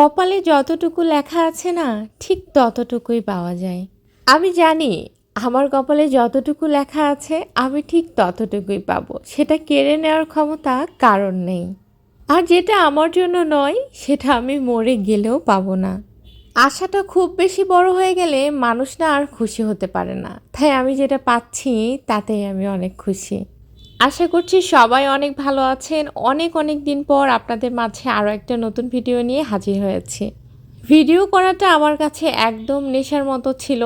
কপালে যতটুকু লেখা আছে না, ঠিক ততটুকুই পাওয়া যায়। আমি জানি, আমার কপালে যতটুকু লেখা আছে, আমি ঠিক ততটুকুই পাবো। সেটা কেড়ে নেওয়ার ক্ষমতা কারণ নেই। আর যেটা আমার জন্য নয়, সেটা আমি মরে গেলেও পাবো না। আশাটা খুব বেশি বড় হয়ে গেলে মানুষ না আর খুশি হতে পারে না। তাই আমি যেটা পাচ্ছি, তাতেই আমি অনেক খুশি। আশা করছি সবাই অনেক ভালো আছেন। অনেক অনেক দিন পর আপনাদের মাঝে আরও একটা নতুন ভিডিও নিয়ে হাজির হয়েছি। ভিডিও করাটা আমার কাছে একদম নেশার মতো ছিল।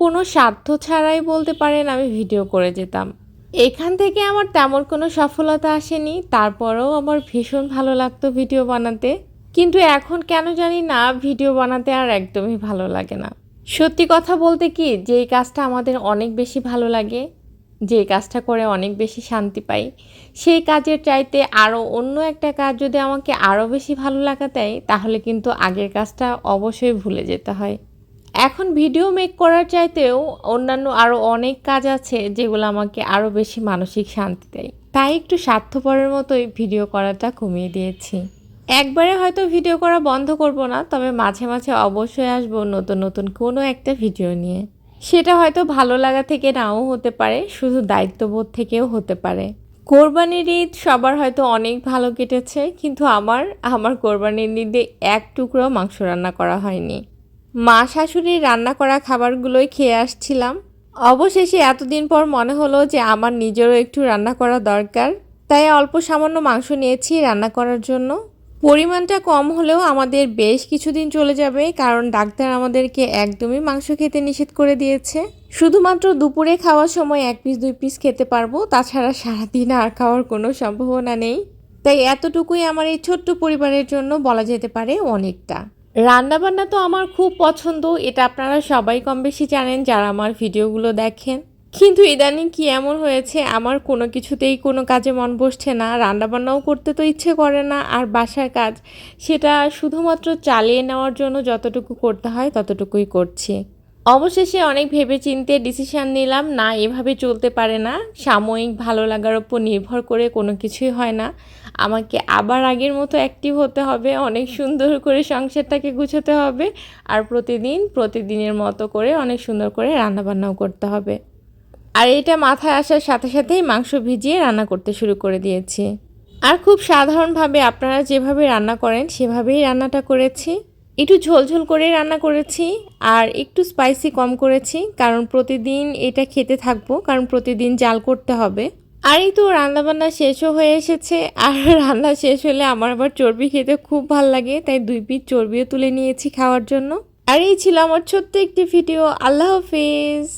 কোনো স্বার্থ ছাড়াই বলতে পারেন আমি ভিডিও করে যেতাম। এখান থেকে আমার তেমন কোনো সফলতা আসেনি, তারপরেও আমার ভীষণ ভালো লাগতো ভিডিও বানাতে। কিন্তু এখন কেন জানি না, ভিডিও বানাতে আর একদমই ভালো লাগে না। সত্যি কথা বলতে কি, যেই কাজটা আমাদের অনেক বেশি ভালো লাগে যে কাজটা করে অনেক বেশি শান্তি পাই। সেই কাজের চাইতে আরও অন্য একটা কাজ যদি আমাকে আরও বেশি ভালো লাগা দেয়, তাহলে কিন্তু আগের কাজটা অবশ্যই ভুলে যেতে হয়। এখন ভিডিও মেক করার চাইতেও অন্যান্য আরও অনেক কাজ আছে যেগুলো আমাকে আরও বেশি মানসিক শান্তি দেয়। তাই একটু স্বার্থপরের মতোই ভিডিও করাটা কমিয়ে দিয়েছি। একবারে হয়তো ভিডিও করা বন্ধ করব না, তবে মাঝে মাঝে অবশ্যই আসব নতুন নতুন কোনো একটা ভিডিও নিয়ে। সেটা হয়তো ভালো লাগা থেকে নাও হতে পারে, শুধু দায়িত্ববোধ থেকেও হতে পারে। কোরবানির ঈদ সবার হয়তো অনেক ভালো কেটেছে, কিন্তু আমার আমার কোরবানির ঈদে এক টুকরো মাংস রান্না করা হয়নি। মা শাশুড়ির রান্না করা খাবারগুলোই খেয়ে আসছিলাম। অবশেষে এতদিন পর মনে হলো যে আমার নিজেরও একটু রান্না করা দরকার, তাই অল্প সামান্য মাংস নিয়েছি রান্না করার জন্য। পরিমাণটা কম হলেও আমাদের বেশ কিছুদিন চলে যাবে, কারণ ডাক্তার আমাদেরকে একদমই মাংস খেতে নিষেধ করে দিয়েছে। শুধুমাত্র দুপুরে খাওয়ার সময় এক পিস দুই পিস খেতে পারব, তাছাড়া সারাদিন আর খাওয়ার কোনো সম্ভাবনা নেই। তাই এতটুকুই আমার এই ছোট্ট পরিবারের জন্য বলা যেতে পারে অনেকটা। রান্নাবান্না তো আমার খুব পছন্দ, এটা আপনারা সবাই কম বেশি জানেন যারা আমার ভিডিওগুলো দেখেন। কিন্তু ইদানিং কি এমন হয়েছে? আমার কোনো কিছুতেই কোনো কাজে মন বসছে না, রান্নাবান্নাও করতে তো ইচ্ছে করে না, আর বাসার কাজ সেটা শুধুমাত্র চালিয়ে নেওয়ার জন্য যতটুকু করতে হয় ততটুকুই করছি। অবশেষে অনেক ভেবে চিনতে ডিসিশান নিলাম, না, এভাবে চলতে পারে না। সাময়িক ভালো লাগার ওপর নির্ভর করে কোনো কিছুই হয় না। আমাকে আবার আগের মতো অ্যাক্টিভ হতে হবে, অনেক সুন্দর করে সংসারটাকে গুছোতে হবে, আর প্রতিদিন, প্রতিদিনের মতো করে অনেক সুন্দর করে রান্নাবান্নাও করতে হবে। আর এটা মাথায় আসার সাথে সাথেই মাংস ভিজিয়ে রান্না করতে শুরু করে দিয়েছি। আর খুব সাধারণভাবে আপনারা যেভাবে রান্না করেন, সেভাবেই রান্নাটা করেছি। একটু ঝোলঝোল করে রান্না করেছি আর একটু স্পাইসি কম করেছি, কারণ প্রতিদিন এটা খেতে থাকব, কারণ প্রতিদিন জাল করতে হবে। আর এই তো রান্নাবান্না শেষও হয়ে এসেছে, আর রান্না শেষ হলে আমার আবার চর্বি খেতে খুব ভালো লাগে, তাই দুই পিস চর্বিও তুলে নিয়েছি খাওয়ার জন্য। আর এই ছিল আমার ছোট্ট একটি ভিডিও আল্লাহ হাফিজ।